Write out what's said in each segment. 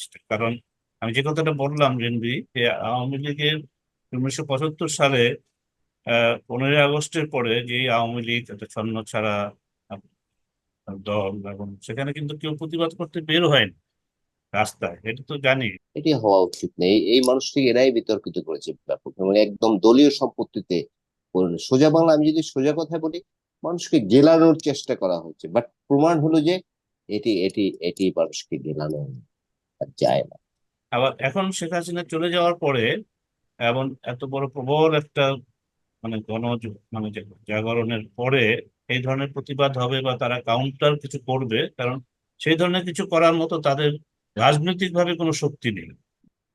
জিনিসটা কারণ আমি যে কথাটা বললাম রেনবি যে আওয়ামী লীগের উনিশশো পঁচাত্তর সালে পনেরোই আগস্টের পরে যে আওয়ামী লীগ একটা ছন্ন ছাড়া দল এবং সেখানে কিন্তু কেউ প্রতিবাদ করতে বের হয়নি রাস্তায়, এটা তো জানি। এটি হওয়া উচিত নেই। এই মানুষটি এরাই বিতর্কিত করেছে ব্যাপক এবং একদম দলীয় সম্পত্তিতে। সোজা বাংলা, আমি যদি সোজা কথা বলি, মানুষকে গেলানোর চেষ্টা করা হচ্ছে বাট প্রমাণ হলো যে এটি এটি এটি মানুষকে গেলানো যায় না। আবার এখন শেখ হাসিনা চলে যাওয়ার পরে এমন এত বড় প্রবল একটা মানে গণ মানে জাগরণের পরে এই ধরনের প্রতিবাদ হবে বা তারা কাউন্টার কিছু করবে কারণ সেই ধরনের কিছু করার মতো তাদের রাজনৈতিকভাবে কোনো শক্তি নেই।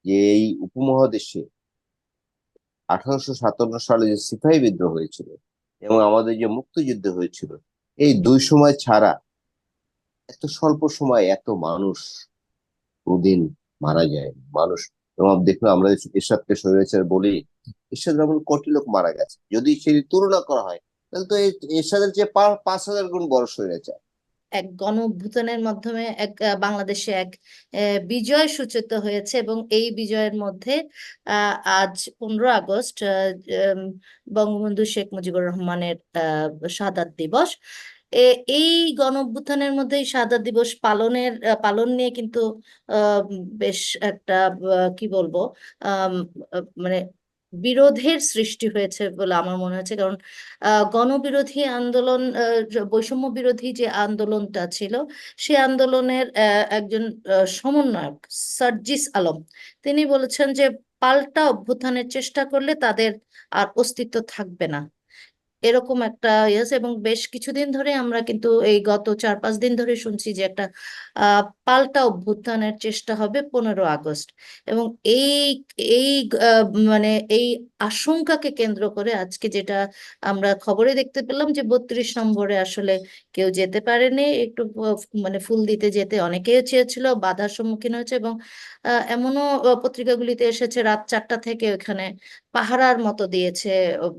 যে এই উপমহাদেশে আঠারোশো সাতান্ন সালে যে সিপাহী বিদ্রোহ হয়েছিল এবং আমাদের যে মুক্তিযুদ্ধ হয়েছিল এই দুই সময় ছাড়া এত স্বল্প সময় এত মানুষ প্রতিদিন মারা যায় মানুষ। এবং দেখুন, আমরা এরশাদকে স্বৈরাচার বলি, এরশাদ রহমান কোটি লোক মারা গেছে। যদি সেটি তুলনা করা হয়, তাহলে তো এরশাদের পা- পাঁচ হাজার গুণ বড় স্বৈরাচার এক গণ মাধ্যমে এক বাংলাদেশে এক বিজয় সূচিত হয়েছে এবং এই বিজয়ের মধ্যে আজ পনেরো আগস্ট বঙ্গবন্ধু শেখ মুজিবুর রহমানের শাহাদাত দিবস। এই গণ অভ্যুত্থানের মধ্যে শাহাদাত দিবস পালনের, পালন নিয়ে কিন্তু বেশ একটা কি বলব মানে বিরোধের সৃষ্টি হয়েছে বলে আমার মনে হচ্ছে। কারণ গণবিরোধী আন্দোলন বৈষম্য বিরোধী যে আন্দোলনটা ছিল, সে আন্দোলনের একজন সমন্বয়ক সার্জিস আলম, তিনি বলেছেন যে পাল্টা অভ্যুত্থানের চেষ্টা করলে তাদের আর অস্তিত্ব থাকবে না। এরকম একটা ইয়েস এবং বেশ কিছুদিন ধরে আমরা কিন্তু এই গত চার পাঁচ দিন ধরে শুনছি যে একটা পাল্টা অভ্যুত্থানের চেষ্টা হবে পনেরো আগস্ট। এবং এই এই মানে এই আশঙ্কাকে কেন্দ্র করে আজকে যেটা আমরা খবরে দেখতে পেলাম যে বত্রিশ নম্বরে আসলে কেউ যেতে পারেনি, একটু মানে ফুল দিতে যেতে অনেকেই চেয়েছিল, বাধার সম্মুখীন হয়েছে এবং এমনও পত্রিকাগুলিতে এসেছে, রাত চারটা থেকে ওখানে পাহারার মতো দিয়েছে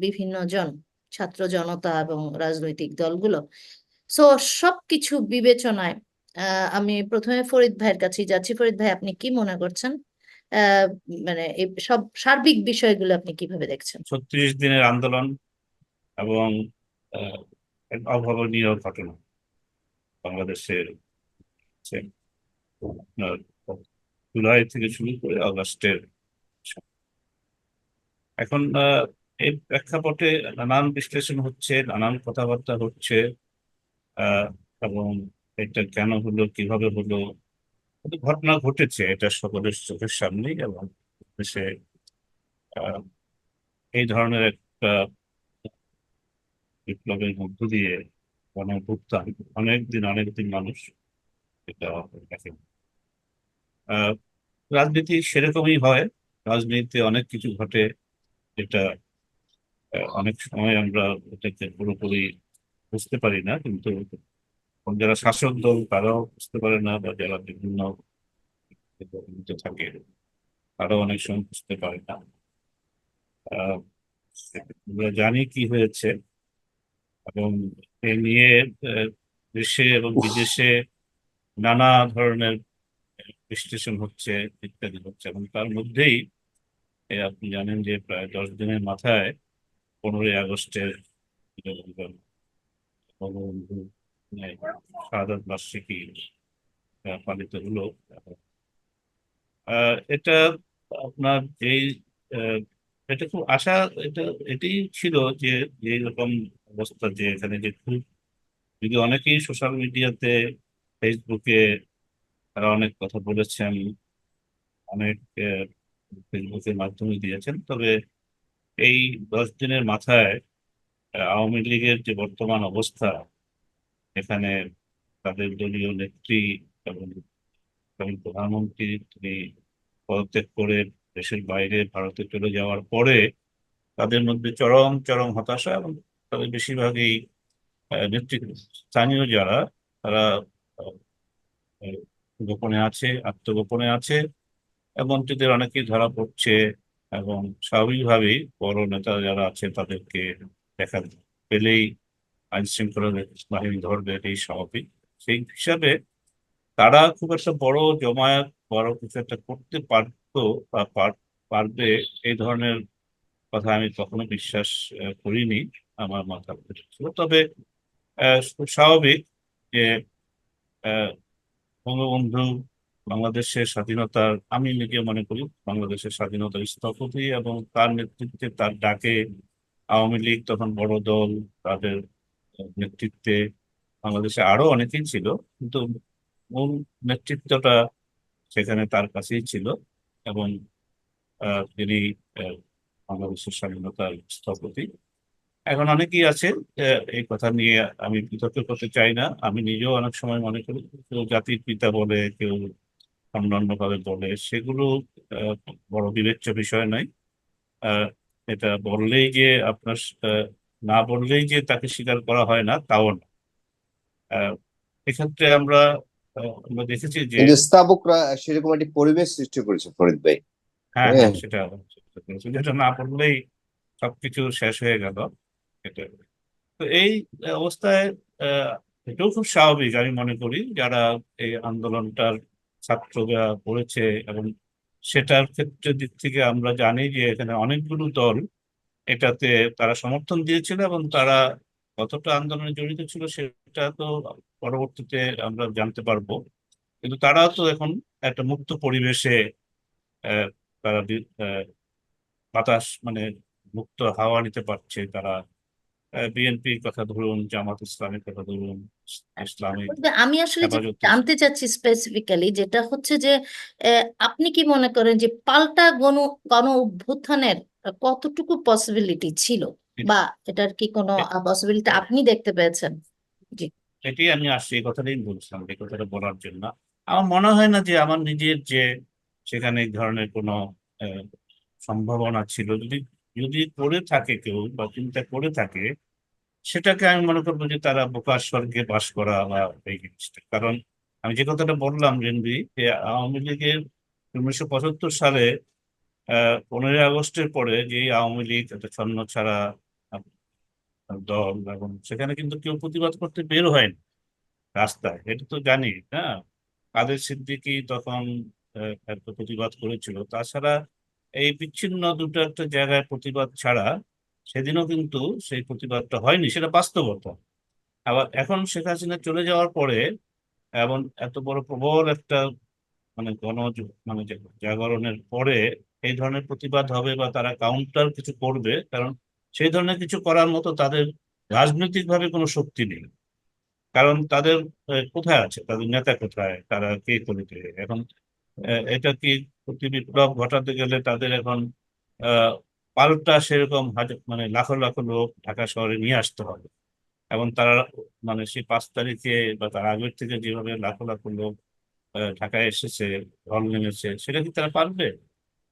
বিভিন্ন জন। ছাত্র জনতা এবং রাজনৈতিক দলগুলো। সো সবকিছু বিবেচনায় আমি প্রথমে ফরিদ ভাইয়ের কাছেই যাচ্ছি। ফরিদ ভাই আপনি কি মনে করছেন? মানে সব সার্বিক বিষয়গুলো আপনি কীভাবে দেখছেন? ছত্রিশ দিনের আন্দোলন এবং অভাবনীয় ঘটনা বাংলাদেশের জুলাই থেকে শুরু করে আগস্টের। এখন আহ, এই প্রেক্ষাপটে নানান বিশ্লেষণ হচ্ছে নানান কথাবার্তা হচ্ছে এবং এটা কেন হলো কীভাবে হলো ঘটনা ঘটেছে এটা সকলের চোখের সামনেই এবং আহ, এই ধরনের একটা বিপ্লবের মধ্য দিয়ে গণভুত্থান অনেকদিন অনেকদিন মানুষ এটা দেখেন। রাজনীতি সেরকমই হয় রাজনীতিতে অনেক কিছু ঘটে যেটা অনেক সময় আমরা এটাকে পুরোপুরি বুঝতে পারি না কিন্তু যারা শাসক দল তারাও বুঝতে পারে না বা যারা বিভিন্ন থাকে তারাও অনেক সময় বুঝতে পারে না। আমরা জানি কি হয়েছে এবং এ নিয়ে দেশে এবং বিদেশে নানা ধরনের বিশ্লেষণ হচ্ছে ইত্যাদি হচ্ছে এবং তার মধ্যেই আপনি জানেন যে প্রায় দশ দিনের মাথায় পনেরোই আগস্টের বঙ্গবন্ধু শাহাদাত বার্ষিকী আহ, পালিত হলো। এটা আপনার এই এটা খুব আশা এটা এটাই ছিল যে যে রকম অবস্থা যে এখানে যে খুব যদি অনেকেই সোশ্যাল মিডিয়াতে ফেসবুকে তারা অনেক কথা বলেছেন অনেক ফেসবুকের মাধ্যমে দিয়েছেন তবে এই দশ দিনের মাথায় আওয়ামী লীগের যে বর্তমান অবস্থা, এখানে তাদের দলীয় নেত্রী এবং প্রধানমন্ত্রী তিনি পদত্যাগ করে দেশের বাইরে ভারতে চলে যাওয়ার পরে তাদের মধ্যে চরম চরম হতাশা এবং তাদের বেশিরভাগই নেতৃত্ব, স্থানীয় যারা, তারা গোপনে আছে, আত্মগোপনে আছে। এবং মন্ত্রীদের অনেকেই ধরা পড়ছে এবং স্বাভাবিকভাবেই বড় নেতা যারা আছে তাদেরকে দেখা পেলেই আইন শৃঙ্খলা বাহিনী ধরবে, এটাই স্বাভাবিক। সেই হিসাবে তারা খুব একটা বড় জমায়েত বড় কিছু একটা করতে পারতো বা পার- পারবে, এই ধরনের কথা আমি কখনো বিশ্বাস করিনি আমার ভেতর ছিল তবে স্বাভাবিক যে বঙ্গবন্ধু বাংলাদেশের স্বাধীনতার, আমি নিজে মনে করি বাংলাদেশের স্বাধীনতার স্থপতি এবং তার নেতৃত্বে তার ডাকে আওয়ামী লীগ তখন বড় দল, তাদের নেতৃত্বে বাংলাদেশে আরও অনেকেই ছিল, কিন্তু মূল নেতৃত্বটা সেখানে তার কাছেই ছিল এবং তিনি বাংলাদেশের স্বাধীনতার স্থপতি। এখন অনেকেই আছে এই কথা নিয়ে আমি বিতর্ক করতে চাই না। আমি নিজেও অনেক সময় মনে করি কেউ জাতির পিতা বলে, কেউ অন্যান্য ভাবে বলে সেগুলো বড় বিবেচ্য বিষয় নয়। এটা বললেই যে আপনার না বললেই যে তাকে স্বীকার করা হয় না তাও না। এক্ষেত্রে আমরা আমরা দেখেছি যে স্থাপকরা সেরকম একটি পরিবেশ সৃষ্টি করেছে ফরিদ ভাই। হ্যাঁ হ্যাঁ। হ্যাঁ সেটা যেটা না পড়লেই সবকিছু শেষ হয়ে গেল। এটা তো এই অবস্থায় আহ, এটাও খুব স্বাভাবিক আমি মনে করি যারা এই আন্দোলনটার ছাত্ররা পড়েছে এবং সেটার ক্ষেত্রে দিক থেকে আমরা জানি যে এখানে অনেকগুলো দল এটাতে তারা সমর্থন দিয়েছিল এবং তারা কতটা আন্দোলনে জড়িত ছিল সেটা তো পরবর্তীতে আমরা জানতে পারব। কিন্তু তারা তো এখন একটা মুক্ত পরিবেশে তারা বাতাস মানে মুক্ত হাওয়া নিতে পারছে, তারা বিএনপির কথা ধরুন জামাত ইসলামের কথা ধরুন ইসলামিক আমি আসলে জানতে চাচ্ছি স্পেসিফিক্যালি যেটা হচ্ছে যে আপনি কি মনে করেন যে পাল্টা গণ গণ অভ্যুত্থানের কতটুকু পসিবিলিটি ছিল? বা এটার কি কোনো পসিবিলিটি আপনি দেখতে পেয়েছেন? এটাই আমি আসছি এই কথাটাই বলছিলাম এই কথাটা বলার জন্য। আমার মনে হয় না যে আমার নিজের যে সেখানে এই ধরনের কোনো সম্ভাবনা ছিল। যদি যদি করে থাকে কেউ বা চিন্তা করে থাকে সেটাকে আমি মনে করব যে তারা বোকার স্বর্গে বাস করা এই জিনিসটা। কারণ আমি যে কথাটা বললাম রেনবি যে আওয়ামী লীগের উনিশশো পঁচাত্তর সালে পনেরোই আগস্টের পরে যে আওয়ামী লীগ একটা ছন্ন ছাড়া দল এবং সেখানে কিন্তু কেউ প্রতিবাদ করতে বের হয়নি রাস্তায়। এটা তো জানি হ্যাঁ কাদের সিদ্দিকি তখন প্রতিবাদ করেছিল। তাছাড়া এই বিচ্ছিন্ন দুটো একটা জায়গায় প্রতিবাদ ছাড়া সেদিনও কিন্তু সেই প্রতিবাদটা হয়নি, সেটা বাস্তবতা। আবার এখন শেখ হাসিনা চলে যাওয়ার পরে এবং এত বড় প্রবল একটা মানে গণ মানে জাগরণের পরে এই ধরনের প্রতিবাদ হবে বা তারা কাউন্টার কিছু করবে, কারণ সেই ধরনের কিছু করার মতো তাদের রাজনৈতিকভাবে কোনো শক্তি নেই। কারণ তাদের কোথায় আছে? তাদের নেতা কোথায়? তারা কে করবে? এখন এটা কি প্রতি বিপ্লব ঘটাতে গেলে তাদের এখন পাল্টা সেরকম হাজার মানে লাখো লাখো লোক ঢাকা শহরে নিয়ে আসতে হবে। এবং তারা মানে সেই পাঁচ তারিখে বা তার আগের থেকে যেভাবে লাখো লাখো লোক ঢাকায় এসেছে ঢল নেমেছে, সেটা কি তারা পারবে?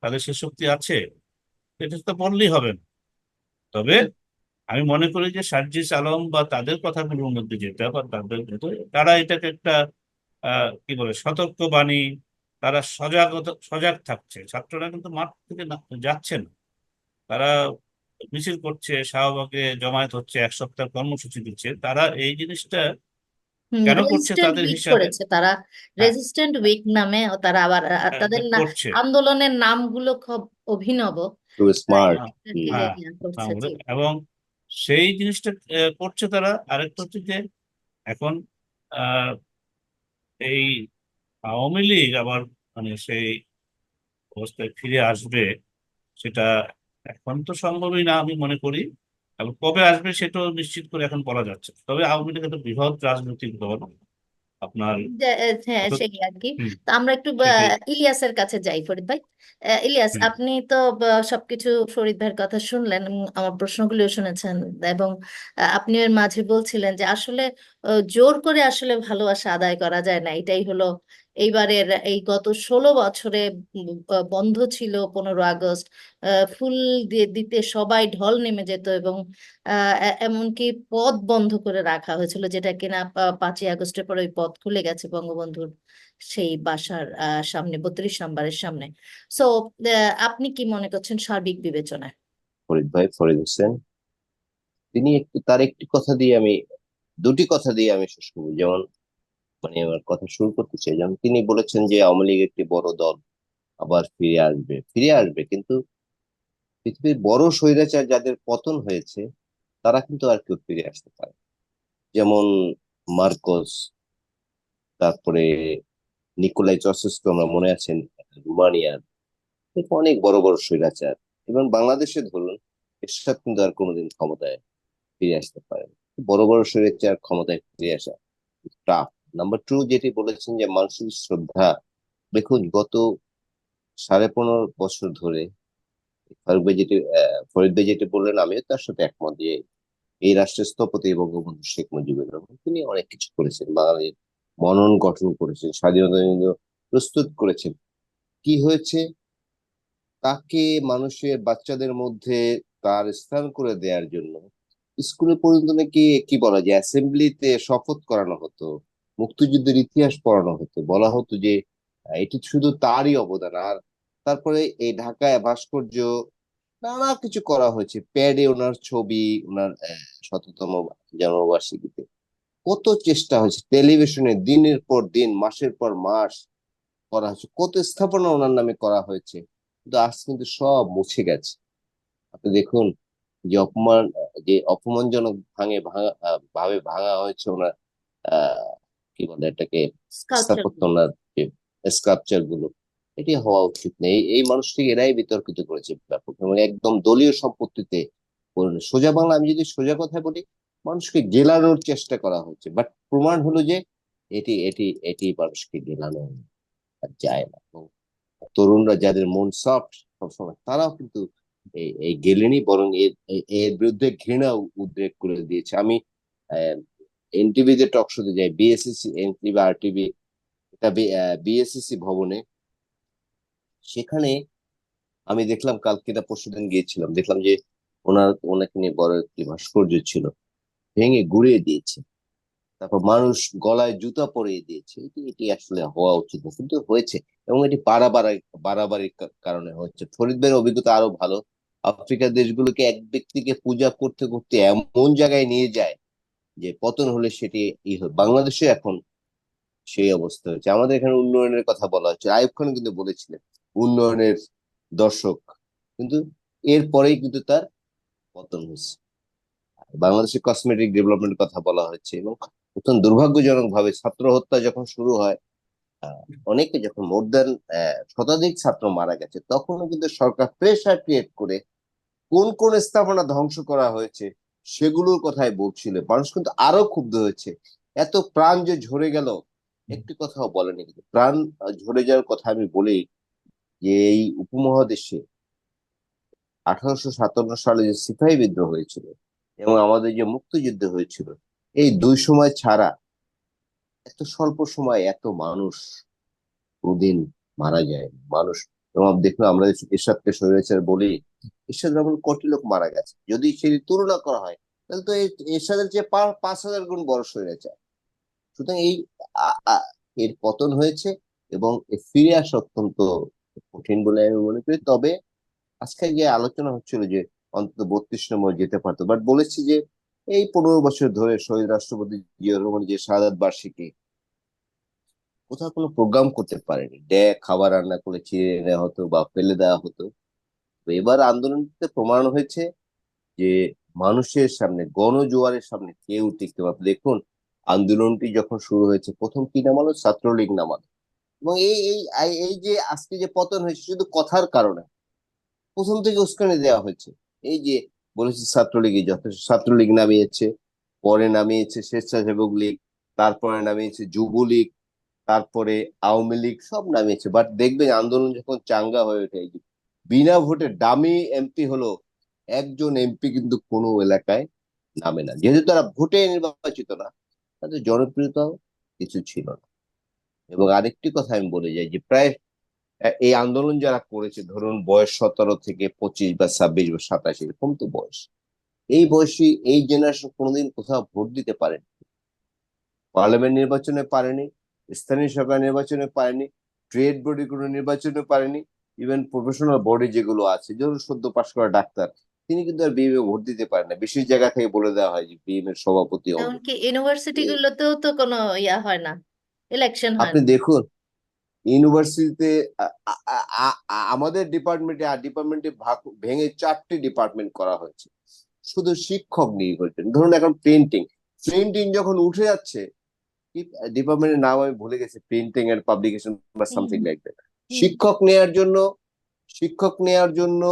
তাদের সে শক্তি আছে? এটা তো বললেই হবে না। তবে আমি মনে করি যে সার্জিস আলম বা তাদের কথাগুলোর মধ্যে যেটা বা তাদের তারা এটাকে একটা কি বলে সতর্ক বাণী তারা সজাগ সজাগ থাকছে। ছাত্ররা কিন্তু মাঠ থেকে যাচ্ছে না। তারা মিছিল করছে শাহবাগে জমায়েত হচ্ছে এক সপ্তাহ কর্মসূচি দিচ্ছে। তারা এই জিনিসটা কেন করছে তাদের হিসাবে? করেছে তারা। রেজিস্ট্যান্ট উইক নামে তারা আবার হ্যাঁ, তাদের করছে। আন্দোলনের নামগুলো খুব অভিনব। স্মার্ট হ্যাঁ। এবং সেই জিনিসটা করছে তারা। আরেকটা হচ্ছে যে এখন আহ এই আওয়ামী লীগ আবার মানে সেই অবস্থায় ফিরে আসবে সেটা এখন তো সম্ভবই না আমি মনে করি। এবং কবে আসবে সেটাও নিশ্চিত করে এখন বলা যাচ্ছে তবে আওয়ামী লীগ একটা বৃহৎ রাজনৈতিক দল আপনার হ্যাঁ সেই আর কি তো আমরা একটু ইলিয়াসের কাছে যাই ফরিদ ভাই। ইলিয়াস আপনি তো সবকিছু ফরিদ ভাইয়ের কথা শুনলেন আমার প্রশ্নগুলিও শুনেছেন এবং আপনি এর মাঝে বলছিলেন যে আসলে জোর করে আসলে ভালোবাসা আদায় করা যায় না। এটাই হলো এইবারের এই গত ষোলো বছরে বন্ধ ছিল পনেরো আগস্ট। ফুল দিয়ে দিতে সবাই ঢল নেমে যেত এবং এমনকি পথ বন্ধ করে রাখা হয়েছিল যেটা কিনা পাঁচই আগস্টের পর ওই পথ খুলে গেছে বঙ্গবন্ধুর সেই বাসার সামনে, বত্রিশ নম্বরের সামনে। সো আপনি কি মনে করছেন সার্বিক বিবেচনায়? ফরিদ ভাই, ফরিদ হোসেন। তিনি একটু, তার একটি কথা দিয়ে আমি, দুটি কথা দিয়ে আমি শেষ করব। যেমন মানে আমার কথা শুরু করতে চাই। যেমন তিনি বলেছেন যে, আওয়ামী লীগ একটি বড় দল, আবার ফিরে আসবে। ফিরে আসবে কিন্তু পৃথিবীর বড় স্বৈরাচার যাদের পতন হয়েছে, তারা কিন্তু আর কেউ ফিরে আসতে পারে যেমন মার্কোস, তারপরে নিকোলাই চসেস্কো, আমরা মনে আছেন রুমানিয়ার অনেক বড় বড় স্বৈরাচার। এবং বাংলাদেশে ধরুন, এরশাদ কিন্তু আর কোনোদিন ক্ষমতায় ফিরে আসতে পারে। বড় বড় স্বৈরাচার ক্ষমতায় ফিরে আসা টাফ নাম্বার টু যেটি বলেছেন যে মানুষের শ্রদ্ধা, দেখুন গত সাড়ে পনেরো বছর ধরে, ফারুক যেটি ফরিদ ভাই যেটি বললেন, আমিও তার সাথে একমত যে এই রাষ্ট্রের স্থপতি বঙ্গবন্ধু শেখ মুজিবুর রহমান, তিনি অনেক কিছু করেছেন। বাঙালির মনন গঠন করেছেন, স্বাধীনতা প্রস্তুত করেছেন। কি হয়েছে? তাকে মানুষের বাচ্চাদের মধ্যে তার স্থান করে দেওয়ার জন্য স্কুলে পর্যন্ত নাকি, কি বলা যায় অ্যাসেম্বলিতে শপথ করানো হতো। মুক্তিযুদ্ধের ইতিহাস পড়ানো হতো। বলা হতো যে এটি শুধু তারই অবদান। আর তারপরে এই ঢাকায় ভাস্কর্য নানা কিছু করা হয়েছে। প্যাডে ওনার ছবি, ওনার শততম জন্মবার্ষিকীতে। কত চেষ্টা হয়েছে। টেলিভিশনে দিনের পর দিন, মাসের পর মাস করা হয়েছে। কত স্থাপনা ওনার নামে করা হয়েছে। কিন্তু আজ কিন্তু সব মুছে গেছে। আপনি দেখুন যে অপমান, যে অপমানজনক ভাঙে ভাঙা ভাবে ভাঙা হয়েছে ওনার, আহ কি বলে এটাকে স্থাপত্য স্কাল্পচারগুলো। এটি হওয়া উচিত নেই। এই মানুষটিকে এরাই বিতর্কিত করেছে ব্যাপক। এবং একদম দলীয় সম্পত্তিতে সোজা বাংলা আমি যদি সোজা কথা বলি মানুষকে গেলানোর চেষ্টা করা হচ্ছে। বাট প্রমাণ হলো যে এটি এটি এটি মানুষকে গেলানো যায় না। এবং তরুণরা যাদের মন সফট সবসময় তারাও কিন্তু এই এই গেলেনি বরং এর এর বিরুদ্ধে ঘৃণা উদ্রেক করে দিয়েছে। আমি এনটিভিতে টক শোতে যাই বিএসসি এনটিভি আরটিভি এটা বিএসসি ভবনে, সেখানে আমি দেখলাম কালকে না পরশুদিন গিয়েছিলাম। দেখলাম যে ওনার, ওনাকে নিয়ে বড় একটি ভাস্কর্য ছিল, ভেঙে গুড়িয়ে দিয়েছে। তারপর মানুষ গলায় জুতা পরিয়ে দিয়েছে। এটি এটি আসলে হওয়া উচিত না, কিন্তু হয়েছে। এবং এটি বাড়াবাড়ি বাড়াবাড়ির কারণে হচ্ছে। ফরিদ ভাইয়ের অভিজ্ঞতা আরও ভালো। আফ্রিকার দেশগুলোকে এক ব্যক্তিকে পূজা করতে করতে এমন জায়গায় নিয়ে যায় যে পতন হলে সেটি ই বাংলাদেশে এখন সেই অবস্থা হচ্ছে আমাদের এখানে উন্নয়নের কথা বলা হচ্ছে। আইয়ুব খান কিন্তু বলেছিলেন, উন্নয়নের দর্শক। কিন্তু এরপরেই কিন্তু তার পতন হয়েছে। বাংলাদেশের কসমেটিক ডেভেলপমেন্টের কথা বলা হচ্ছে এবং অত্যন্ত দুর্ভাগ্যজনক ভাবে ছাত্র হত্যা যখন শুরু হয় অনেকে যখন মোর দেন শতাধিক ছাত্র মারা গেছে, তখনও কিন্তু সরকার প্রেশার ক্রিয়েট করে কোন কোন স্থাপনা ধ্বংস করা হয়েছে সেগুলোর কথাই বলছিল। মানুষ কিন্তু আরও ক্ষুব্ধ হয়েছে। এত প্রাণ যে ঝরে গেল একটি কথাও বলেনি। কিন্তু প্রাণ ঝরে যাওয়ার কথা আমি বলি যে এই উপমহাদেশে আঠারোশো সাতান্ন সালে যে সিপাহী বিদ্রোহ হয়েছিল এবং আমাদের যে মুক্তিযুদ্ধ হয়েছিল এই দুই সময় ছাড়া এত স্বল্প সময় এত মানুষ প্রতিদিন মারা যায় মানুষ এবং দেখুন আমরা এরশাদকে স্বৈরাচার বলি এরশাদ রহমান কোটি লোক মারা গেছে। যদি সেটি তুলনা করা হয়, তাহলে তো এই এরশাদের চেয়ে পাঁচ হাজার গুণ বড় শরীরে চায় সুতরাং এই এর পতন হয়েছে এবং ফিরে আসা অত্যন্ত কঠিন বলে আমি মনে করি। তবে আজকে যে আলোচনা হচ্ছিল যে অন্তত বত্রিশ নম্বর যেতে পারতো বাট বলেছি যে এই পনেরো বছর ধরে শহীদ রাষ্ট্রপতি যে শাহাদ বার্ষিকী, কোথাও কোনো প্রোগ্রাম করতে পারেনি। ডে খাবার রান্না করে ছিঁড়ে নেওয়া হতো বা ফেলে দেওয়া হতো। তো এবার আন্দোলনতে প্রমাণ হয়েছে যে মানুষের সামনে, গণজোয়ারের সামনে কেউ টিকতে পারবে দেখুন, আন্দোলনটি যখন শুরু হয়েছে, প্রথম কি নামালো ছাত্রলীগ নামালো এবং এই এই এই- যে আজকে যে পতন হয়েছে, শুধু কথার কারণে প্রথম থেকে উস্কানি দেওয়া হয়েছে। এই যে বলেছে ছাত্রলীগে যথেষ্ট। ছাত্রলীগ নামিয়েছে, পরে নামিয়েছে স্বেচ্ছাসেবক লীগ, তারপরে নামিয়েছে যুবলীগ, তারপরে আওয়ামী লীগ, সব নামিয়েছে। বাট দেখবেন, আন্দোলন যখন চাঙ্গা হয়ে ওঠে বিনা ভোটে ডামি এমপি হলো, একজন এমপি কিন্তু কোনো এলাকায় নামে না। যেহেতু তারা ভোটে নির্বাচিত না, তাদের জনপ্রিয়তাও কিছু ছিল না। এবং আরেকটি কথা আমি বলে যাই যে, প্রায় এই আন্দোলন যারা করেছে, ধরুন বয়স সতেরো থেকে পঁচিশ বা ছাব্বিশ বা সাতাশ, এরকম তো বয়স। এই বয়সী, এই জেনারেশন কোনোদিন কোথাও ভোট দিতে পারেনি। পার্লামেন্ট নির্বাচনে পারেনি, স্থানীয় সরকার নির্বাচনে পারেনি ট্রেড বডি কোনো নির্বাচনে পারেনি ইভেন প্রফেশনাল বডি যেগুলো আছে ধরুন সদ্য পাশ করা ডাক্তার তিনি কিন্তু আর বিএমএ ভোট দিতে পারেন না বিশেষ জায়গা থেকে বলে দেওয়া হয় যে বিএম এর সভাপতি। এমনকি ইউনিভার্সিটি গুলোতেও তো কোনো ইয়া হয় না ইলেকশন হয় আপনি। দেখুন ইউনিভার্সিটিতে আমাদের ডিপার্টমেন্টে আর ডিপার্টমেন্টে ভাগ ভেঙে চারটি ডিপার্টমেন্ট করা হয়েছে শুধু শিক্ষক নিয়ে হয়েছেন ধরুন এখন প্রিন্টিং প্রিন্টিং যখন উঠে যাচ্ছে ডিপার্টমেন্টের নাম আমি ভুলে গেছি প্রিন্টিং এন্ড পাবলিকেশন বা সামথিং। Like that. শিক্ষক নেয়ার জন্য, শিক্ষক নেয়ার জন্য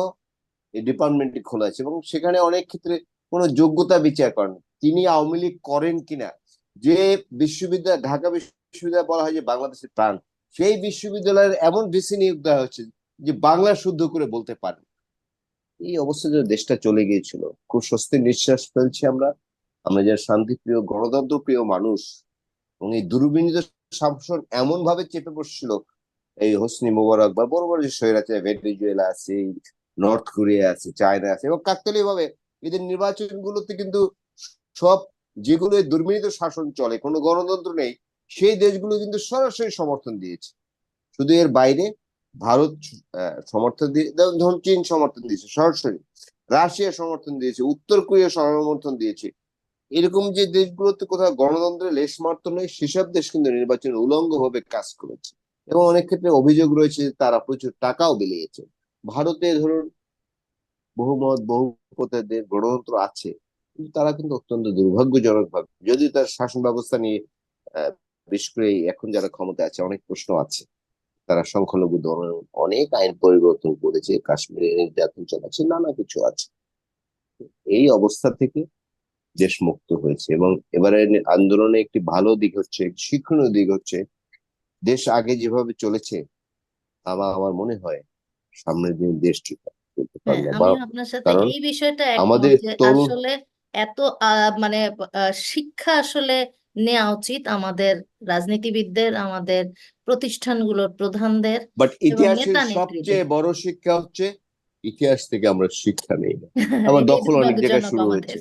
এই ডিপার্টমেন্টটি খোলা আছে এবং সেখানে অনেক ক্ষেত্রে কোনো যোগ্যতা বিচার করেন তিনি আওয়ামী লীগ করেন কিনা, যে বিশ্ববিদ্যালয়, ঢাকা বিশ্ববিদ্যালয় বলা হয় যে বাংলাদেশের প্রাণ, সেই বিশ্ববিদ্যালয়ের এমন ভিসি নিয়োগ দেওয়া হচ্ছে যে বাংলা শুদ্ধ করে বলতে পারেন এই অবস্থা যে দেশটা চলে গিয়েছিল, খুব স্বস্তির নিঃশ্বাস ফেলছি আমরা। আমরা যারা শান্তিপ্রিয় গণতন্ত্র প্রিয় মানুষ এবং এই দুর্বিনীত শাসন এমন ভাবে চেপে বসছিল এই হোসনি মোবারক বা বড় বড় যে স্বৈরাচার ভেনেজুয়েলা আছে নর্থ কোরিয়া আছে চায়না আছে এবং কাকতালীয় ভাবে এদের নির্বাচনগুলোতে কিন্তু সব যেগুলো এই দুর্বিনীত শাসন চলে, কোনো গণতন্ত্র নেই, সেই দেশগুলো কিন্তু সরাসরি সমর্থন দিয়েছে। শুধু এর বাইরে ভারত সমর্থন দিয়ে ধরুন চীন সমর্থন দিয়েছে সরাসরি, রাশিয়া সমর্থন দিয়েছে, উত্তর কোরিয়া সমর্থন দিয়েছে। এরকম যে দেশগুলোতে কোথাও গণতন্ত্রের লেশ মাত্র নেই, সেসব দেশ কিন্তু নির্বাচনে উলঙ্গ ভাবে কাজ করেছে। এবং অনেক ক্ষেত্রে অভিযোগ রয়েছে তারা প্রচুর টাকাও বিলিয়েছে। ভারতে ধরুন বহুমত বহু প্রতাদের গণতন্ত্র আছে, কিন্তু তারা কিন্তু অত্যন্ত দুর্ভাগ্যজনক ভাবে, যদি তার শাসন ব্যবস্থা নিয়ে বিশেষ করে এখন যারা ক্ষমতা আছে, অনেক প্রশ্ন আছে। তারা সংখ্যালঘু ধরনের অনেক আইন পরিবর্তন করেছে, কাশ্মীরে নির্যাতন চালাচ্ছে নানা কিছু আছে। এই অবস্থা থেকে দেশ মুক্ত হয়েছে এবং এবারে আন্দোলনে একটি ভালো দিক হচ্ছে শিক্ষণীয় দিক হচ্ছে দেশ আগে যেভাবে চলেছে আমার আমার মনে হয় সামনের দিন দেশ ঠিক হ্যাঁ পারবে। আপনার সাথে কারণ এই বিষয়টা আমাদের তরুণ আসলে এত মানে শিক্ষা আসলে নেওয়া উচিত আমাদের রাজনীতিবিদদের আমাদের প্রতিষ্ঠানগুলোর প্রধানদের বাট ইতিহাসের সবচেয়ে বড় শিক্ষা হচ্ছে ইতিহাস থেকে আমরা শিক্ষা নেই। আমার দখল অনেক জায়গায় শুরু হয়েছে।